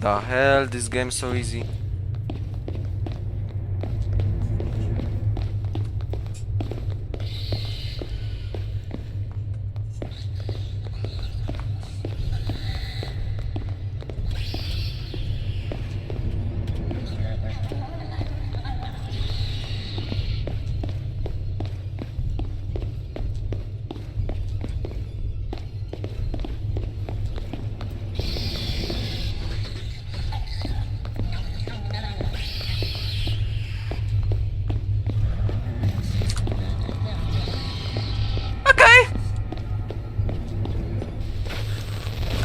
The hell, this game so easy.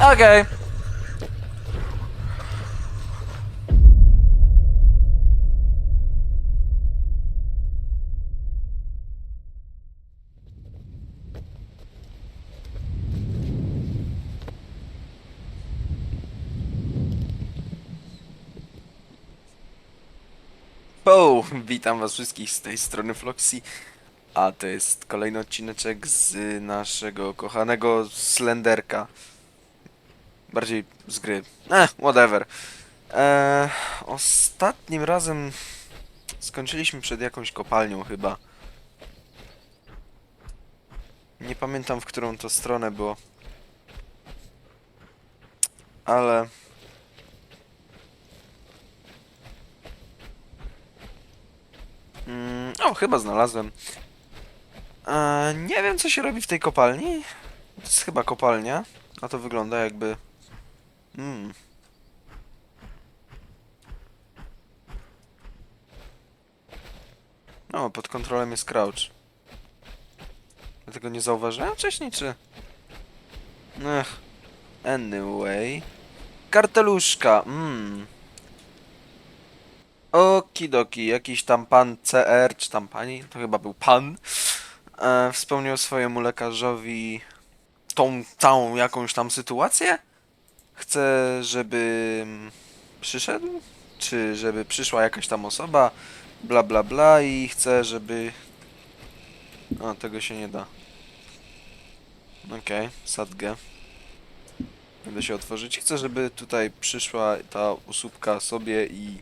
Okej. Po, witam was wszystkich z tej strony Floxy. A to jest kolejny odcineczek z naszego kochanego Slenderka. Bardziej z gry. Eh, whatever. Eee, ostatnim razem skończyliśmy przed jakąś kopalnią chyba. Nie pamiętam w którą to stronę było. Ale... Mm, o, chyba znalazłem. E, nie wiem, co się robi w tej kopalni. To jest chyba kopalnia. A to wygląda jakby... Mm. No, pod kontrolą jest crouch. Dlatego nie zauważyłem wcześniej, czy... Ech. Anyway. Karteluszka, mmm. Okidoki, jakiś tam pan CR, czy tam pani, to chyba był pan, e, wspomniał swojemu lekarzowi tą całą jakąś tam sytuację. Chce, żeby przyszedł, czy żeby przyszła jakaś tam osoba, bla bla bla i chce, żeby... O, tego się nie da. Okej, sadgę. Będę się otworzyć. Chcę, żeby tutaj przyszła ta osóbka sobie i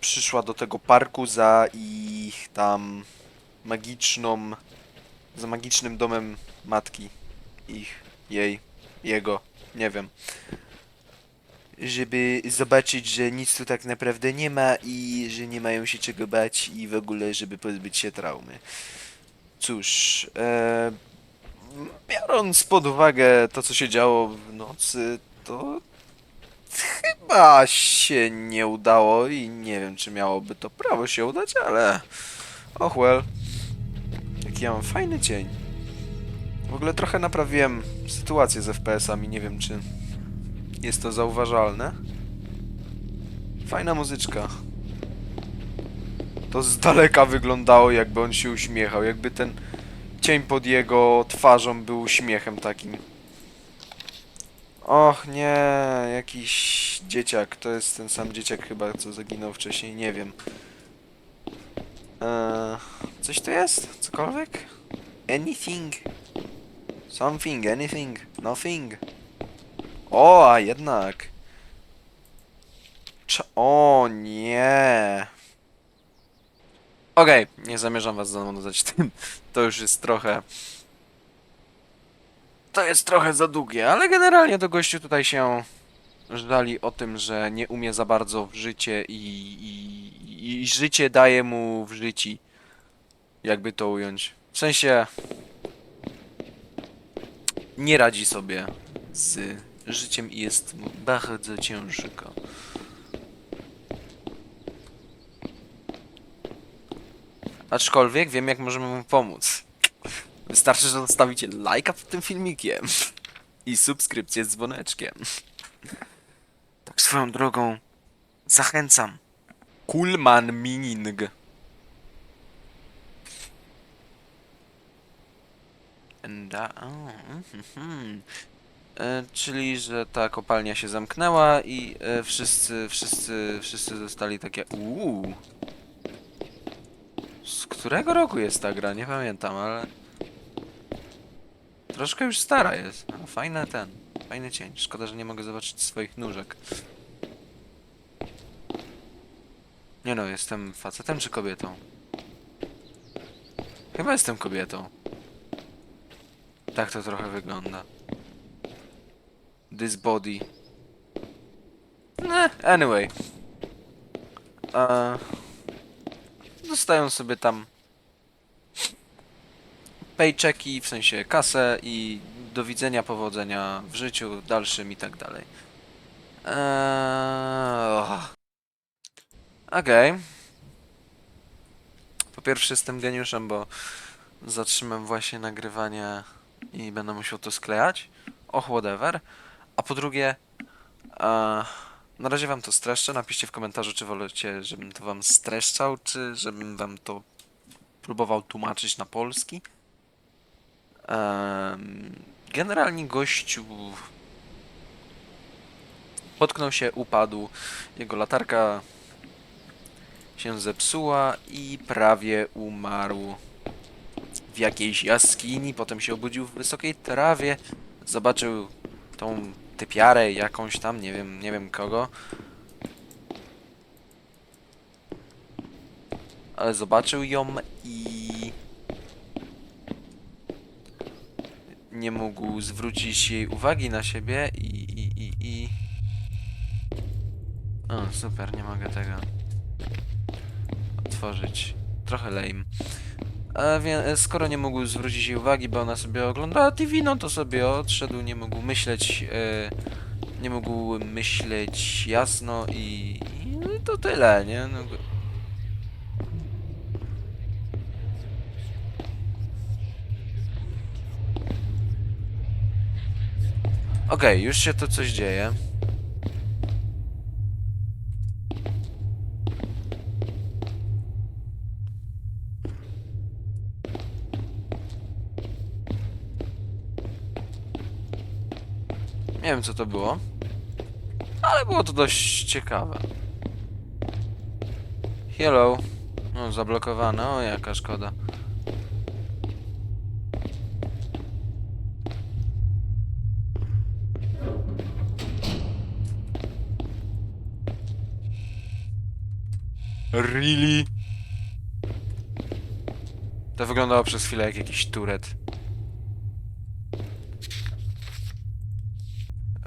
przyszła do tego parku za ich tam magiczną, za magicznym domem matki ich, jej, jego, nie wiem. Żeby zobaczyć, że nic tu tak naprawdę nie ma i że nie mają się czego bać i w ogóle, żeby pozbyć się traumy. Cóż, e, biorąc pod uwagę to, co się działo w nocy, to chyba się nie udało i nie wiem, czy miałoby to prawo się udać, ale... Och well. Jaki ja mam fajny dzień. W ogóle trochę naprawiłem sytuację z FPS-ami, nie wiem, czy jest to zauważalne. Fajna muzyczka. To z daleka wyglądało, jakby on się uśmiechał, jakby ten cień pod jego twarzą był uśmiechem takim. Och nie, jakiś dzieciak. To jest ten sam dzieciak chyba, co zaginął wcześniej, nie wiem. Eee, coś tu jest? Cokolwiek? Anything? Something, anything, nothing. O, a jednak. Cza o nie. Okej, nie zamierzam was zanudzać tym. To już jest trochę to jest trochę za długie, ale generalnie to gościu tutaj się żali o tym, że nie umie za bardzo w życie i, i, i życie daje mu w życi. Jakby to ująć. W sensie nie radzi sobie z życiem i jest mu bardzo ciężko. Aczkolwiek wiem jak możemy mu pomóc. Wystarczy, że zostawicie lajka pod tym filmikiem i subskrypcję z dzwoneczkiem. Tak swoją drogą zachęcam. Kulman Mining. Da, o, mhm. e, czyli, że ta kopalnia się zamknęła i e, wszyscy, wszyscy, wszyscy zostali takie uuu. Z którego roku jest ta gra? Nie pamiętam, ale... Troszkę już stara jest. No, fajny ten. Fajny cień. Szkoda, że nie mogę zobaczyć swoich nóżek. Nie no, jestem facetem czy kobietą? Chyba jestem kobietą. Tak to trochę wygląda. This body. Nah, anyway. Eee, dostają sobie tam paychecki, w sensie kasę i do widzenia, powodzenia w życiu dalszym i tak dalej. Eee. Okej. Po pierwsze jestem geniuszem, bo zatrzymam właśnie nagrywanie i będę musiał to sklejać. Och, whatever. A po drugie, e, na razie wam to streszczę. Napiszcie w komentarzu, czy wolicie, żebym to wam streszczał, czy żebym wam to próbował tłumaczyć na polski. Em, generalnie gościu potknął się, upadł. Jego latarka się zepsuła i prawie umarł w jakiejś jaskini. Potem się obudził w wysokiej trawie. Zobaczył tą typiarę jakąś tam, nie wiem, nie wiem kogo. Ale zobaczył ją i nie mógł zwrócić jej uwagi na siebie i i i i O, super, nie mogę tego otworzyć. Trochę lame. A więc, skoro nie mógł zwrócić jej uwagi, bo ona sobie oglądała TV, no to sobie odszedł, nie mógł myśleć, e, nie mógł myśleć jasno i, i to tyle, nie? No, Okej, już się to coś dzieje. Wiem co to było. Ale było to dość ciekawe. Hello. No, zablokowane. O, jaka szkoda. Really? To wyglądało przez chwilę jak jakiś turet.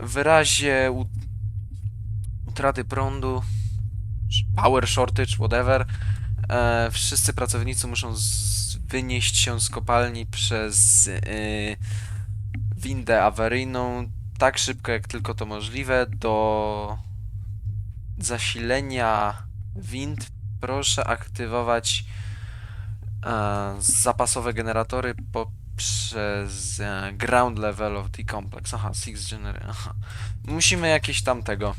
W razie utraty prądu, power shortage, whatever, e, wszyscy pracownicy muszą wynieść się z kopalni przez e, windę awaryjną tak szybko jak tylko to możliwe do zasilenia wind. Proszę aktywować e, zapasowe generatory poprzez e, ground level of the complex. Aha, six generator. Aha. Musimy jakieś tam tego.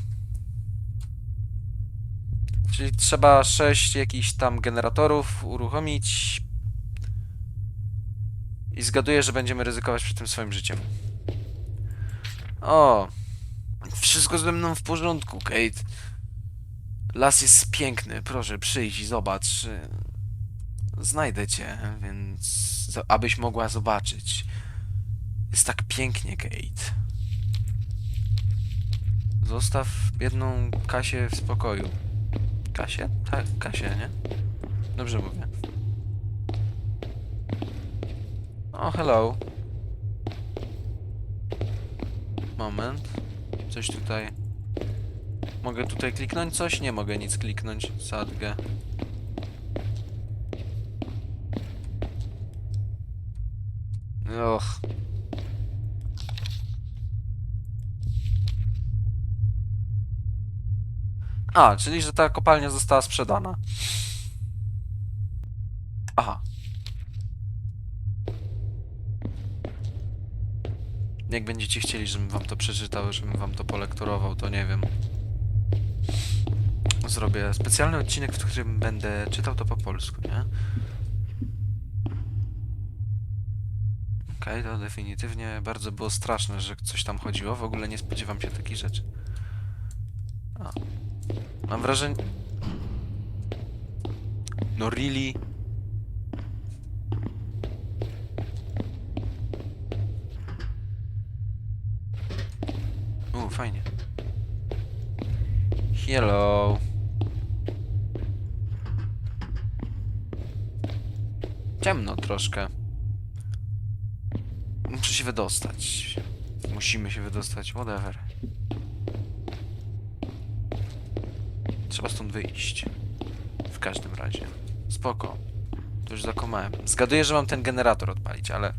Czyli trzeba sześć jakichś tam generatorów uruchomić. I zgaduję, że będziemy ryzykować przy tym swoim życiem. O! Wszystko ze mną w porządku, Kate. Las jest piękny, proszę przyjdź i zobacz. Znajdę cię, więc abyś mogła zobaczyć. Jest tak pięknie, Kate. Zostaw biedną Kasię w spokoju. Kasię? Tak, Kasię, nie? Dobrze mówię. O, hello. Moment. Coś tutaj... Mogę tutaj kliknąć coś? Nie mogę nic kliknąć. Sadgę. Och. A, czyli że ta kopalnia została sprzedana. Aha. Jak będziecie chcieli, żebym wam to przeczytał, żebym wam to polekturował, to nie wiem. Zrobię specjalny odcinek, w którym będę czytał to po polsku, nie? Okej, to definitywnie bardzo było straszne, że coś tam chodziło. W ogóle nie spodziewam się takich rzeczy. Mam wrażenie... No really? U, fajnie. Hello. Ciemno troszkę. Muszę się wydostać. Musimy się wydostać, whatever. Trzeba stąd wyjść. W każdym razie. Spoko. To już zakomałem. Zgaduję, że mam ten generator odpalić, ale...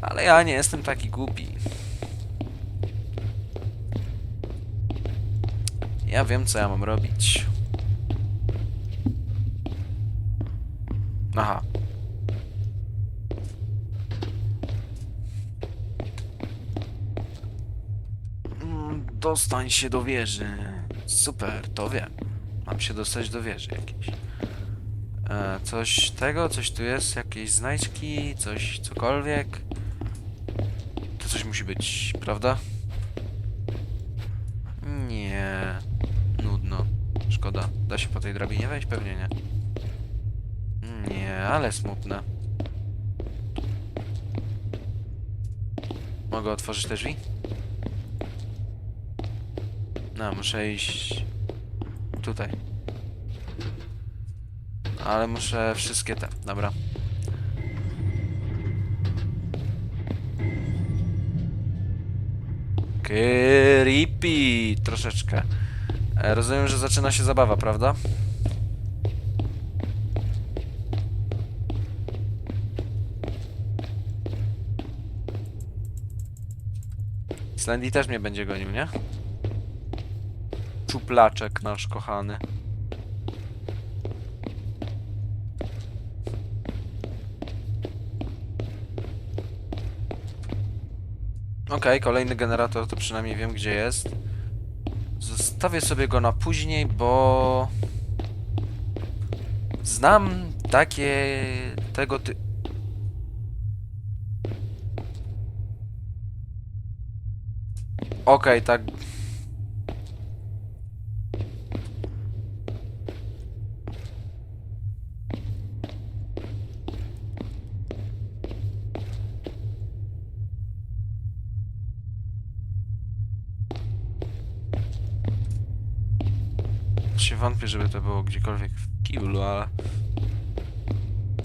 Ale ja nie jestem taki głupi. Ja wiem, co ja mam robić. Aha. Dostań się do wieży. Super, to wiem. Mam się dostać do wieży jakiejś. E, coś tego, coś tu jest, jakieś znajdźki, coś, cokolwiek. To coś musi być, prawda? Nie. Nudno. Szkoda. Da się po tej drabinie wejść? Pewnie nie. Nie, ale smutne. Mogę otworzyć te drzwi? No, muszę iść tutaj. Ale muszę wszystkie te. Dobra. Creepy troszeczkę. E, rozumiem, że zaczyna się zabawa, prawda? Slendy też mnie będzie gonił, nie? Czuplaczek nasz kochany. Okej, kolejny generator, to przynajmniej wiem gdzie jest. Zostawię sobie go na później, bo... Znam takie... tego ty... Okej, tak... wątpię, żeby to było gdziekolwiek w kiblu, ale...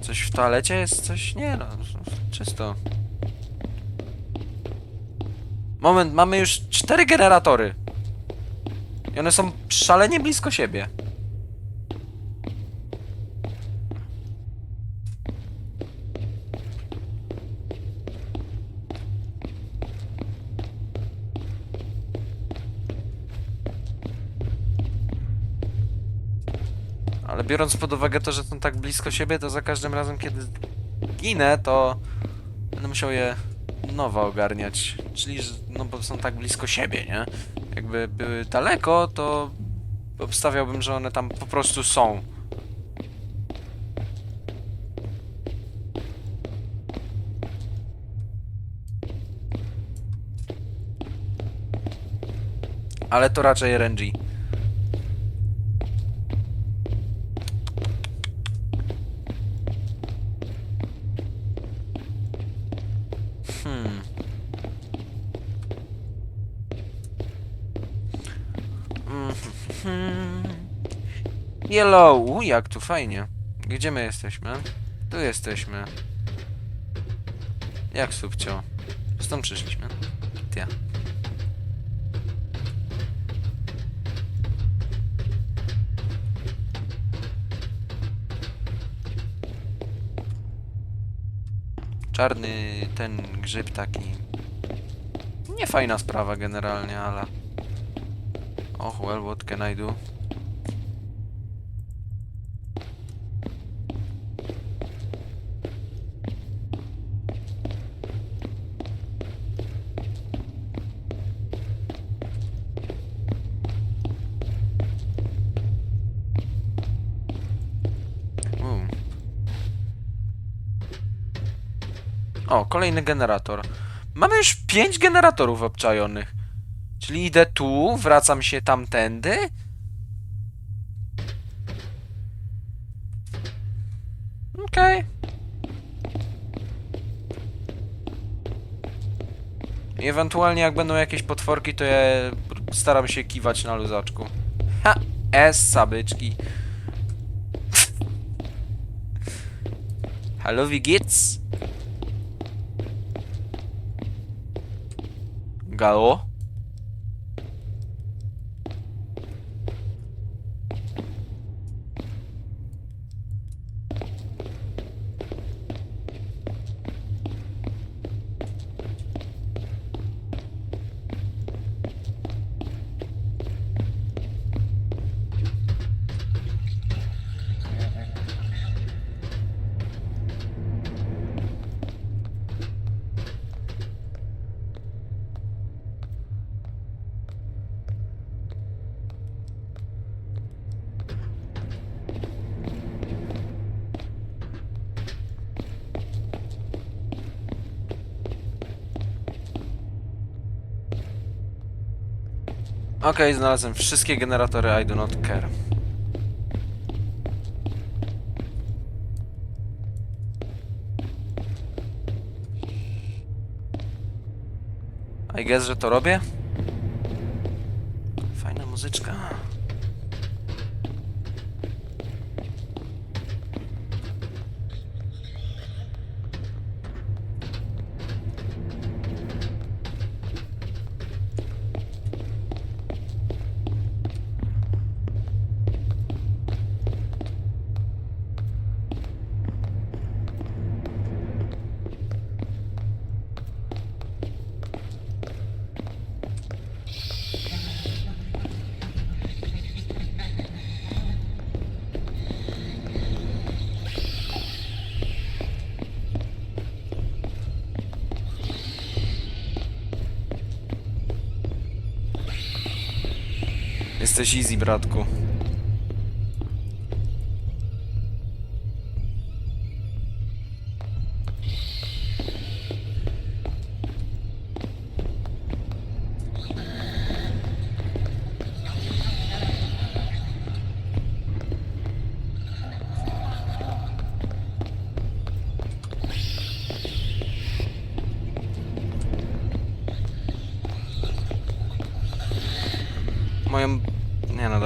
Coś w toalecie jest? Coś? Nie no, czysto. Moment, mamy już cztery generatory. I one są szalenie blisko siebie. Ale biorąc pod uwagę to, że są tak blisko siebie, to za każdym razem, kiedy ginę, to będę musiał je nowo ogarniać. Czyli, no bo są tak blisko siebie, nie? Jakby były daleko, to obstawiałbym, że one tam po prostu są. Ale to raczej RNG. Yellow, jak tu fajnie. Gdzie my jesteśmy? Tu jesteśmy. Jak subcio? Stąd przyszliśmy. Ty. Czarny ten grzyb taki. Nie fajna sprawa generalnie, ale. Och, well, what can I do? O, kolejny generator. Mamy już pięć generatorów obczajonych. Czyli idę tu, wracam się tamtędy. Okej. I ewentualnie jak będą jakieś potworki, to ja staram się kiwać na luzaczku. Ha! S, sabyczki. Hallo, wie geht's? Gadó Okej, znalazłem wszystkie generatory I do not care. I guess, że to robię? Jesteś easy, bratku.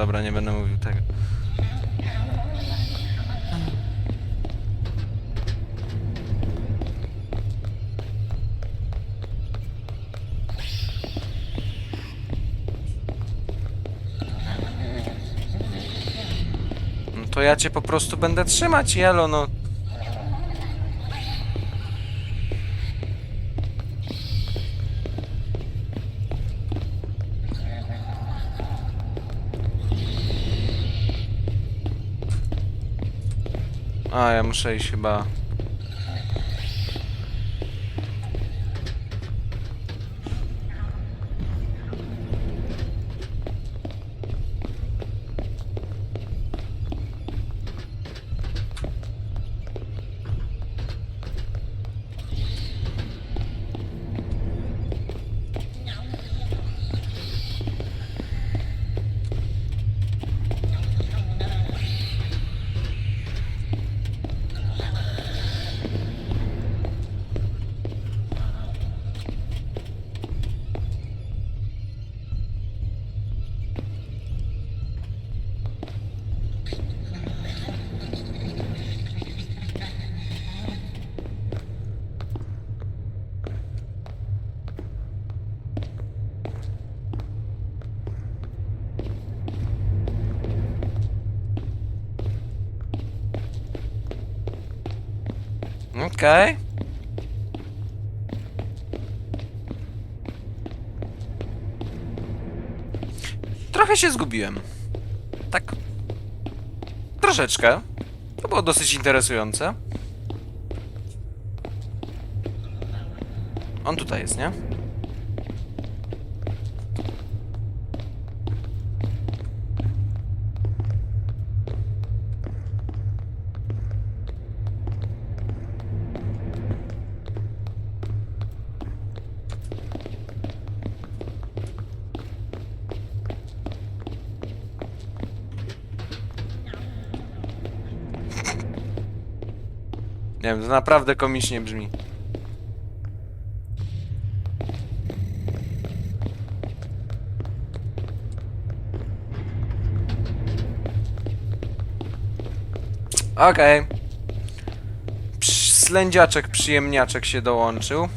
Dobra, nie będę mówił tego. No to ja cię po prostu będę trzymać, Jelo, no. A, ja muszę iść chyba. Okej. Trochę się zgubiłem. Tak. Troszeczkę. To było dosyć interesujące. On tutaj jest, nie? wiem, to naprawdę komicznie brzmi. Okej. Okay. Slędziaczek, przyjemniaczek się dołączył.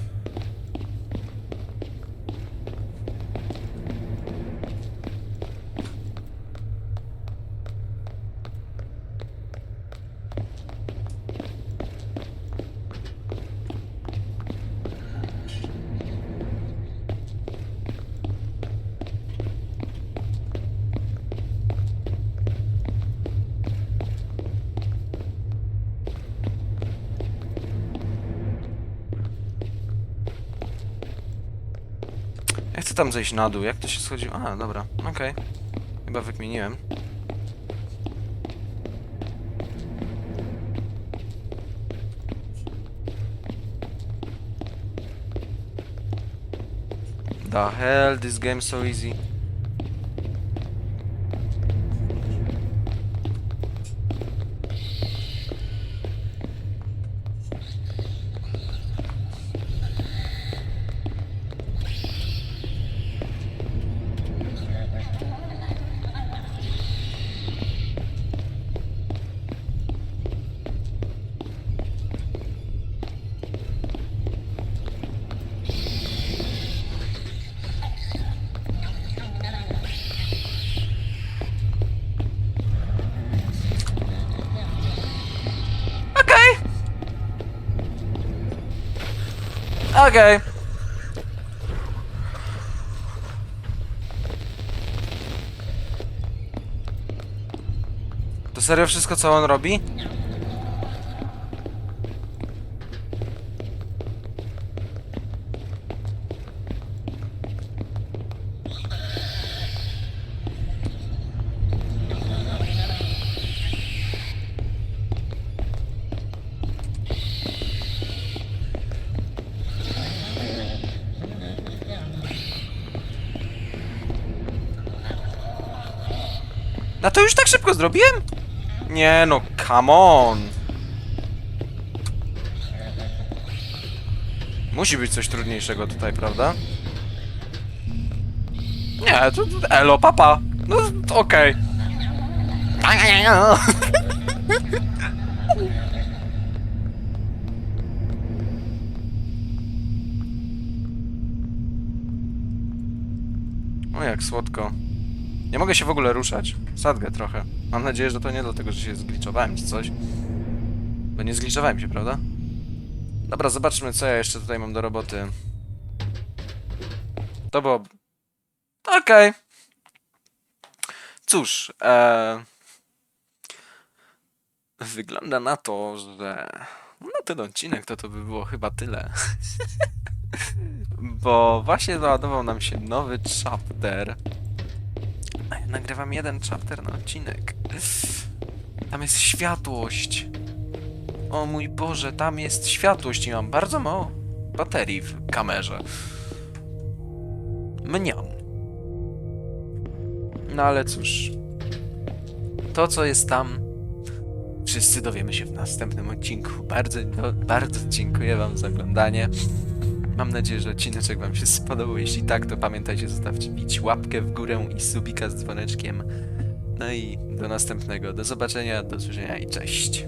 Tam zejść na dół. Jak to się schodzi? A, dobra. Okej. Chyba wykmieniłem. The hell, this game so easy. Okej. To serio wszystko, co on robi? Szybko zrobiłem? Nie no, come on. Musi być coś trudniejszego tutaj, prawda? Nie, to, to elo, papa. No, okej. O, jak słodko. Nie mogę się w ogóle ruszać. Sadgę trochę. Mam nadzieję, że to nie dlatego, że się zgliczowałem czy coś. Bo nie zgliczowałem się, prawda? Dobra, zobaczmy, co ja jeszcze tutaj mam do roboty. To było... Okej. Cóż, e... Wygląda na to, że... Na ten odcinek to to by było chyba tyle. Bo właśnie załadował nam się nowy chapter. Nagrywam jeden chapter na odcinek. Tam jest światłość. O mój Boże, tam jest światłość i mam bardzo mało baterii w kamerze. Mniam. No ale cóż. To, co jest tam, wszyscy dowiemy się w następnym odcinku. Bardzo, bardzo dziękuję Wam za oglądanie. Mam nadzieję, że odcineczek Wam się spodobał. Jeśli tak, to pamiętajcie zostawcie bić łapkę w górę i subika z dzwoneczkiem. No i do następnego. Do zobaczenia, do usłyszenia i cześć.